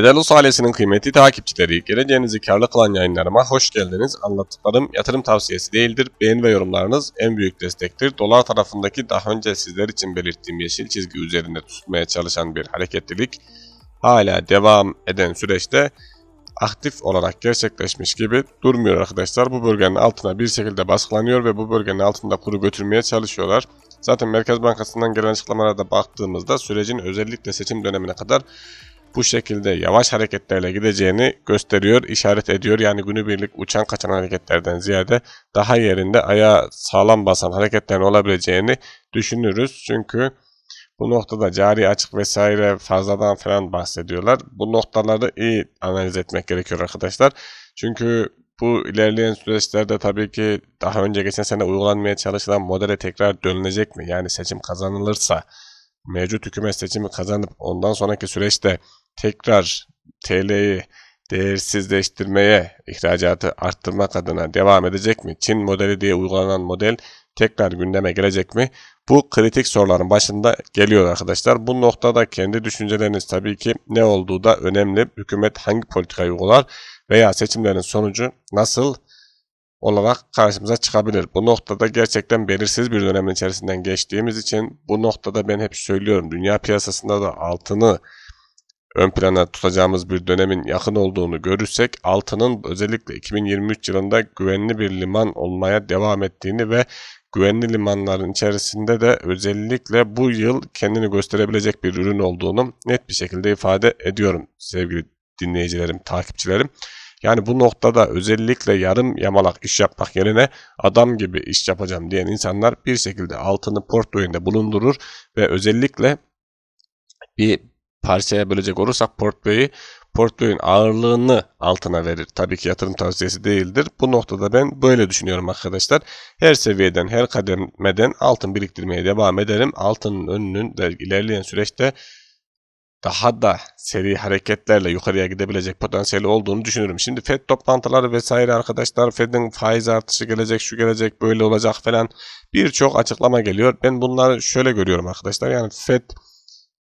Dedalus ailesinin kıymetli takipçileri, geleceğinizi karlı kılan yayınlarıma hoş geldiniz. Anlattıklarım yatırım tavsiyesi değildir. Beğeni ve yorumlarınız en büyük destektir. Dolar tarafındaki daha önce sizler için belirttiğim yeşil çizgi üzerinde tutmaya çalışan bir hareketlilik hala devam eden süreçte aktif olarak gerçekleşmiş gibi durmuyor arkadaşlar. Bu bölgenin altına bir şekilde baskılanıyor ve bu bölgenin altında kuru götürmeye çalışıyorlar. Zaten Merkez Bankası'ndan gelen açıklamalara da baktığımızda sürecin özellikle seçim dönemine kadar bu şekilde yavaş hareketlerle gideceğini gösteriyor, işaret ediyor. Yani günübirlik uçan kaçan hareketlerden ziyade daha yerinde ayağa sağlam basan hareketlerin olabileceğini düşünürüz. Çünkü bu noktada cari açık vesaire fazladan falan bahsediyorlar. Bu noktaları iyi analiz etmek gerekiyor arkadaşlar. Çünkü bu ilerleyen süreçlerde tabii ki daha önce geçen sene uygulanmaya çalışılan modele tekrar dönülecek mi? Yani seçim kazanılırsa mevcut hükümet seçimi kazanıp ondan sonraki süreçte tekrar TL'yi değersizleştirmeye, ihracatı arttırmak adına devam edecek mi? Çin modeli diye uygulanan model tekrar gündeme gelecek mi? Bu kritik soruların başında geliyor arkadaşlar. Bu noktada kendi düşünceleriniz tabii ki ne olduğu da önemli. Hükümet hangi politikayı uygular veya seçimlerin sonucu nasıl olarak karşımıza çıkabilir. Bu noktada gerçekten belirsiz bir dönemin içerisinden geçtiğimiz için bu noktada ben hep söylüyorum. Dünya piyasasında da altını ön plana tutacağımız bir dönemin yakın olduğunu görürsek altının özellikle 2023 yılında güvenli bir liman olmaya devam ettiğini ve güvenli limanların içerisinde de özellikle bu yıl kendini gösterebilecek bir ürün olduğunu net bir şekilde ifade ediyorum sevgili dinleyicilerim, takipçilerim. Yani bu noktada özellikle yarım yamalak iş yapmak yerine adam gibi iş yapacağım diyen insanlar bir şekilde altını portföyünde bulundurur ve özellikle bir parçaya bölecek olursak portföyü portföyün ağırlığını altına verir. Tabii ki yatırım tavsiyesi değildir. Bu noktada ben böyle düşünüyorum arkadaşlar. Her seviyeden, her kademeden altın biriktirmeye devam ederim. Altının önünün ilerleyen süreçte daha da seri hareketlerle yukarıya gidebilecek potansiyeli olduğunu düşünüyorum. Şimdi FED toplantıları vesaire arkadaşlar FED'in faiz artışı gelecek, şu gelecek, böyle olacak falan birçok açıklama geliyor. Ben bunları şöyle görüyorum arkadaşlar. Yani FED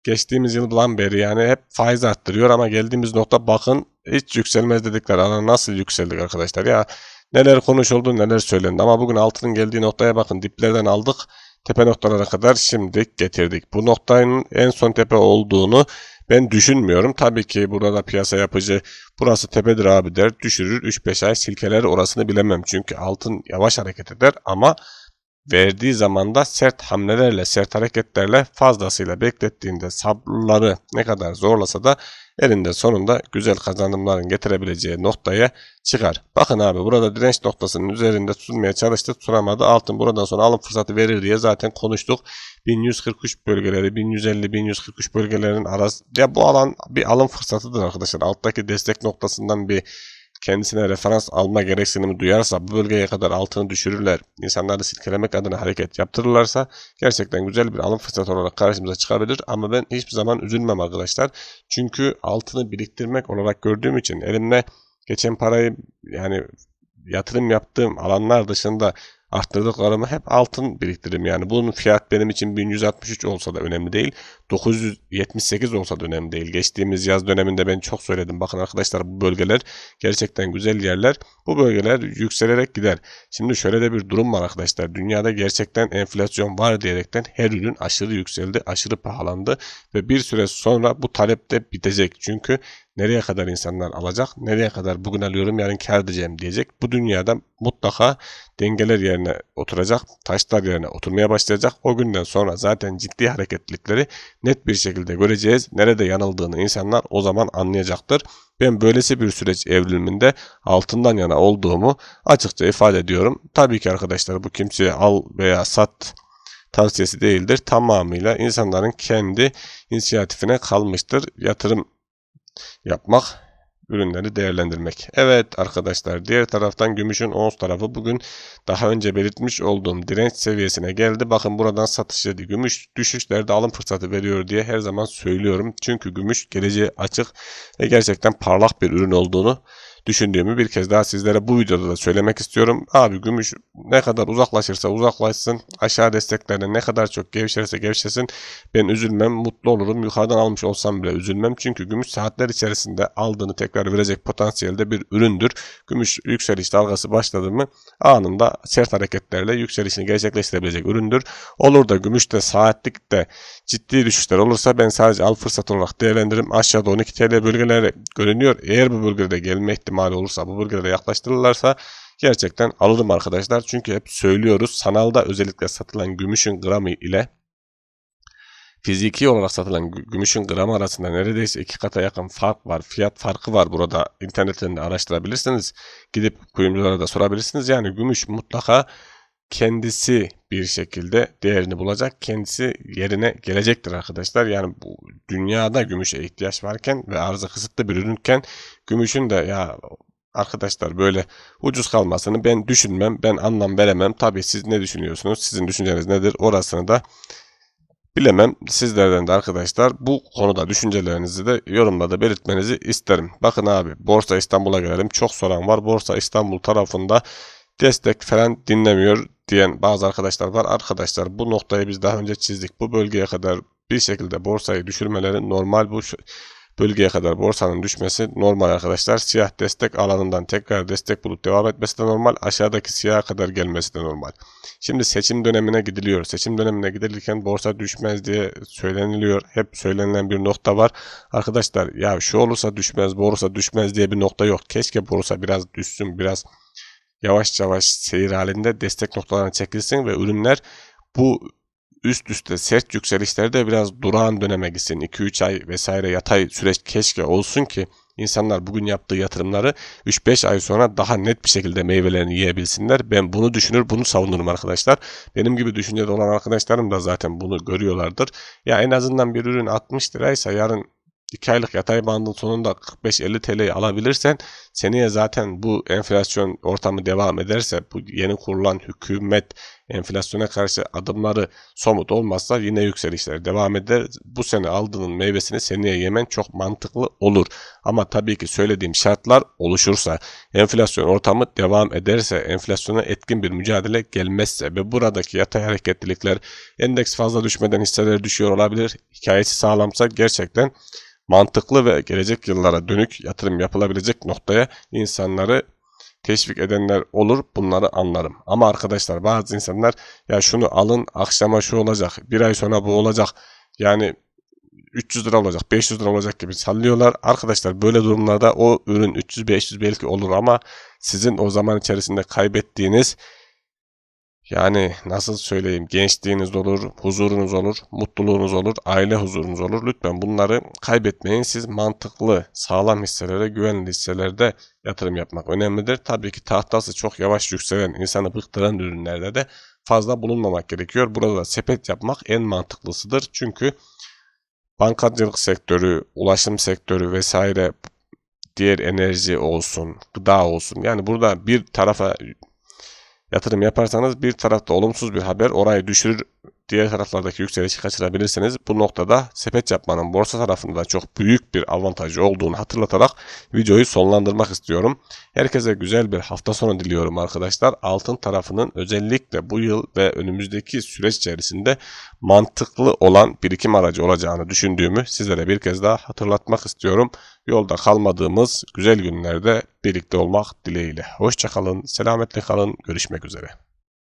geçtiğimiz yıldan beri yani hep faiz arttırıyor ama geldiğimiz nokta bakın hiç yükselmez dedikler. Ana nasıl yükseldik arkadaşlar ya neler konuşuldu neler söylendi ama bugün altının geldiği noktaya bakın diplerden aldık tepe noktalara kadar şimdi getirdik. Bu noktanın en son tepe olduğunu ben düşünmüyorum. Tabii ki burada da piyasa yapıcı burası tepedir abi der düşürür 3-5 ay silkeler orasını bilemem. Çünkü altın yavaş hareket eder ama verdiği zamanda sert hamlelerle, sert hareketlerle fazlasıyla beklettiğinde sabırları ne kadar zorlasa da elinde sonunda güzel kazanımların getirebileceği noktaya çıkar. Bakın abi burada direnç noktasının üzerinde tutulmaya çalıştı tutunamadı. Altın buradan sonra alım fırsatı verir diye zaten konuştuk. 1143 bölgeleri 1150 1143 bölgelerin arası ya bu alan bir alım fırsatıdır arkadaşlar. Alttaki destek noktasından bir kendisine referans alma gereksinimi duyarsa bu bölgeye kadar altını düşürürler, insanları silkelemek adına hareket yaptırırlarsa gerçekten güzel bir alım fırsatı olarak karşımıza çıkabilir. Ama ben hiçbir zaman üzülmem arkadaşlar. Çünkü altını biriktirmek olarak gördüğüm için elimde geçen parayı yani yatırım yaptığım alanlar dışında arttırdıklarımı hep altın biriktiririm. Yani bunun fiyat benim için 1163 olsa da önemli değil. 978 olsa da önemli değil. Geçtiğimiz yaz döneminde ben çok söyledim. Bakın arkadaşlar bu bölgeler gerçekten güzel yerler. Bu bölgeler yükselerek gider. Şimdi şöyle de bir durum var arkadaşlar. Dünyada gerçekten enflasyon var diyerekten her ürün aşırı yükseldi, aşırı pahalandı ve bir süre sonra bu talep de bitecek. Çünkü nereye kadar insanlar alacak, nereye kadar bugün alıyorum yarın kar edeceğim diyecek. Bu dünyada mutlaka dengeler yerine oturacak, taşlar yerine oturmaya başlayacak. O günden sonra zaten ciddi hareketlilikleri net bir şekilde göreceğiz. Nerede yanıldığını insanlar o zaman anlayacaktır. Ben böylesi bir süreç evriminde altından yana olduğumu açıkça ifade ediyorum. Tabii ki arkadaşlar bu kimseye al veya sat tavsiyesi değildir. Tamamıyla insanların kendi inisiyatifine kalmıştır. Yatırım yapmak, ürünleri değerlendirmek. Evet arkadaşlar diğer taraftan gümüşün ons tarafı bugün daha önce belirtmiş olduğum direnç seviyesine geldi. Bakın buradan satış dedi. Gümüş düşüşlerde alım fırsatı veriyor diye her zaman söylüyorum. Çünkü gümüş geleceği açık ve gerçekten parlak bir ürün olduğunu düşündüğümü bir kez daha sizlere bu videoda da söylemek istiyorum. Abi gümüş ne kadar uzaklaşırsa uzaklaşsın, aşağı desteklerine ne kadar çok gevşerse gevşesin ben üzülmem, mutlu olurum. Yukarıdan almış olsam bile üzülmem. Çünkü gümüş saatler içerisinde aldığını tekrar verecek potansiyelde bir üründür. Gümüş yükseliş dalgası başladı mı anında sert hareketlerle yükselişini gerçekleştirebilecek üründür. Olur da gümüşte saatlikte ciddi düşüşler olursa ben sadece al fırsat olarak değerlendiririm. Aşağıda 12 TL bölgeleri görünüyor. Eğer bu bölgede gelme ihtimali olursa, bu bölgelere yaklaştırırlarsa gerçekten alırım arkadaşlar. Çünkü hep söylüyoruz sanalda özellikle satılan gümüşün gramı ile fiziki olarak satılan gümüşün gramı arasında neredeyse iki kata yakın fark var. Fiyat farkı var burada. İnternetten de araştırabilirsiniz. Gidip kuyumculara da sorabilirsiniz. Yani gümüş mutlaka kendisi bir şekilde değerini bulacak. Kendisi yerine gelecektir arkadaşlar. Yani bu dünyada gümüşe ihtiyaç varken ve arzı kısıtlı bir ürünken gümüşün de ya arkadaşlar böyle ucuz kalmasını ben düşünmem. Ben anlam veremem. Tabii siz ne düşünüyorsunuz? Sizin düşünceniz nedir? Orasını da bilemem. Sizlerden de arkadaşlar bu konuda düşüncelerinizi de yorumlarda belirtmenizi isterim. Bakın abi Borsa İstanbul'a gelelim. Çok soran var. Borsa İstanbul tarafında destek falan dinlemiyor diyen bazı arkadaşlar var. Arkadaşlar bu noktayı biz daha önce çizdik. Bu bölgeye kadar bir şekilde borsayı düşürmeleri normal bu bölgeye kadar borsanın düşmesi normal arkadaşlar. Siyah destek alanından tekrar destek bulup devam etmesi de normal. Aşağıdaki siyaha kadar gelmesi de normal. Şimdi seçim dönemine gidiliyor. Seçim dönemine gidilirken borsa düşmez diye söyleniliyor. Hep söylenilen bir nokta var. Arkadaşlar ya şu olursa düşmez, borsa düşmez diye bir nokta yok. Keşke borsa biraz düşsün, biraz yavaş yavaş seyir halinde destek noktalarına çekilsin ve ürünler bu üst üste sert yükselişlerde biraz durağan döneme gitsin. 2-3 ay vesaire yatay süreç keşke olsun ki insanlar bugün yaptığı yatırımları 3-5 ay sonra daha net bir şekilde meyvelerini yiyebilsinler. Ben bunu düşünür, bunu savunurum arkadaşlar. Benim gibi düşüncede olan arkadaşlarım da zaten bunu görüyorlardır. Ya en azından bir ürün 60 liraysa yarın 2 aylık yatay bandın sonunda 45-50 TL'yi alabilirsen seneye zaten bu enflasyon ortamı devam ederse bu yeni kurulan hükümet enflasyona karşı adımları somut olmazsa yine yükselişler devam eder. Bu sene aldığının meyvesini seneye yemen çok mantıklı olur. Ama tabii ki söylediğim şartlar oluşursa, enflasyon ortamı devam ederse, enflasyona etkin bir mücadele gelmezse ve buradaki yatay hareketlilikler endeks fazla düşmeden hisseler düşüyor olabilir. Hikayesi sağlamsa gerçekten mantıklı ve gelecek yıllara dönük yatırım yapılabilecek noktaya insanları teşvik edenler olur bunları anlarım. Ama arkadaşlar bazı insanlar ya şunu alın akşama şu olacak bir ay sonra bu olacak yani 300 lira olacak 500 lira olacak gibi sallıyorlar. Arkadaşlar böyle durumlarda o ürün 300-500 belki olur ama sizin o zaman içerisinde kaybettiğiniz yani nasıl söyleyeyim gençliğiniz olur, huzurunuz olur, mutluluğunuz olur, aile huzurunuz olur. Lütfen bunları kaybetmeyin. Siz mantıklı, sağlam hisselere, güvenli hisselerde yatırım yapmak önemlidir. Tabii ki tahtası çok yavaş yükselen, insanı bıktıran ürünlerde de fazla bulunmamak gerekiyor. Burada da sepet yapmak en mantıklısıdır. Çünkü bankacılık sektörü, ulaşım sektörü vesaire diğer enerji olsun, gıda olsun. Yani burada bir tarafa yatırım yaparsanız bir tarafta olumsuz bir haber orayı düşürür. Diğer taraflardaki yükselişi kaçırabilirsiniz. Bu noktada sepet yapmanın borsa tarafında çok büyük bir avantajı olduğunu hatırlatarak videoyu sonlandırmak istiyorum. Herkese güzel bir hafta sonu diliyorum arkadaşlar. Altın tarafının özellikle bu yıl ve önümüzdeki süreç içerisinde mantıklı olan birikim aracı olacağını düşündüğümü sizlere bir kez daha hatırlatmak istiyorum. Yolda kalmadığımız güzel günlerde birlikte olmak dileğiyle. Hoşçakalın, selametle kalın, görüşmek üzere.